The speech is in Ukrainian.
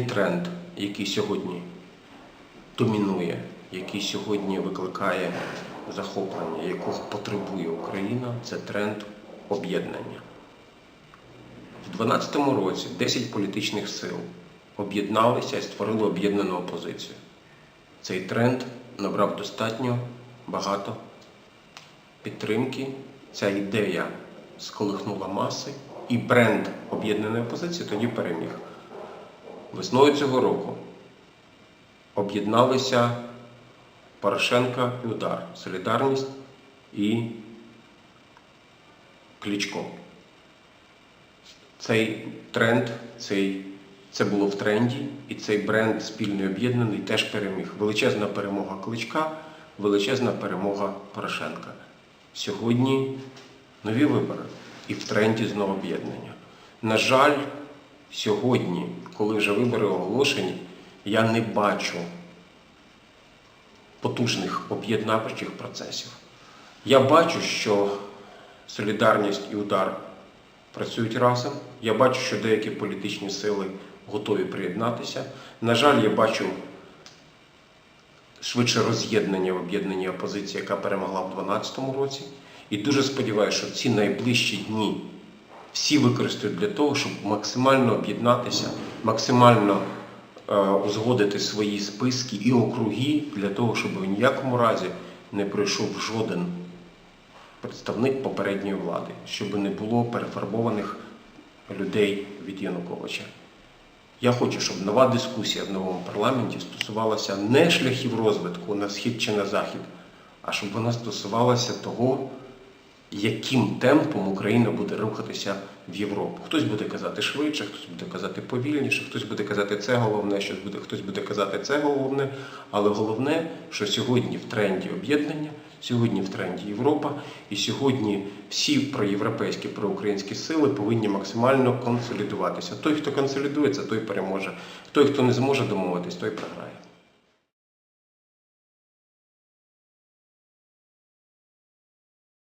тренд, який сьогодні домінує, який сьогодні викликає захоплення, якого потребує Україна, це тренд об'єднання. У 2012 році 10 політичних сил об'єдналися і створили об'єднану опозицію. Цей тренд набрав достатньо багато підтримки. Ця ідея сколихнула маси, і бренд об'єднаної опозиції тоді переміг. Весною цього року об'єдналися Порошенка і Удар, Солідарність і Кличко. Цей тренд, цей, це було в тренді, і цей бренд спільний об'єднаний теж переміг. Величезна перемога Кличка, величезна перемога Порошенка. Сьогодні нові вибори і в тренді знову об'єднання. На жаль, сьогодні, коли вже вибори оголошені, я не бачу потужних об'єднавчих процесів. Я бачу, що солідарність і удар працюють разом. Я бачу, що деякі політичні сили готові приєднатися. На жаль, я бачу швидше роз'єднання в об'єднаній опозиції, яка перемогла в 2012 році. І дуже сподіваюся, що ці найближчі дні всі використають для того, щоб максимально об'єднатися, максимально е, узгодити свої списки і округи для того, щоб в ніякому разі не пройшов жоден представник попередньої влади, щоб не було перефарбованих людей від Януковича. Я хочу, щоб нова дискусія в новому парламенті стосувалася не шляхів розвитку на схід чи на захід, а щоб вона стосувалася того, яким темпом Україна буде рухатися в Європу. Хтось буде казати швидше, хтось буде казати повільніше, хтось буде казати це головне, щось буде, хтось буде казати це головне. Але головне, що сьогодні в тренді об'єднання, сьогодні в тренді Європа, і сьогодні всі проєвропейські, проукраїнські сили повинні максимально консолідуватися. Той, хто консолідується, той переможе. Той, хто не зможе домовитись, той програє.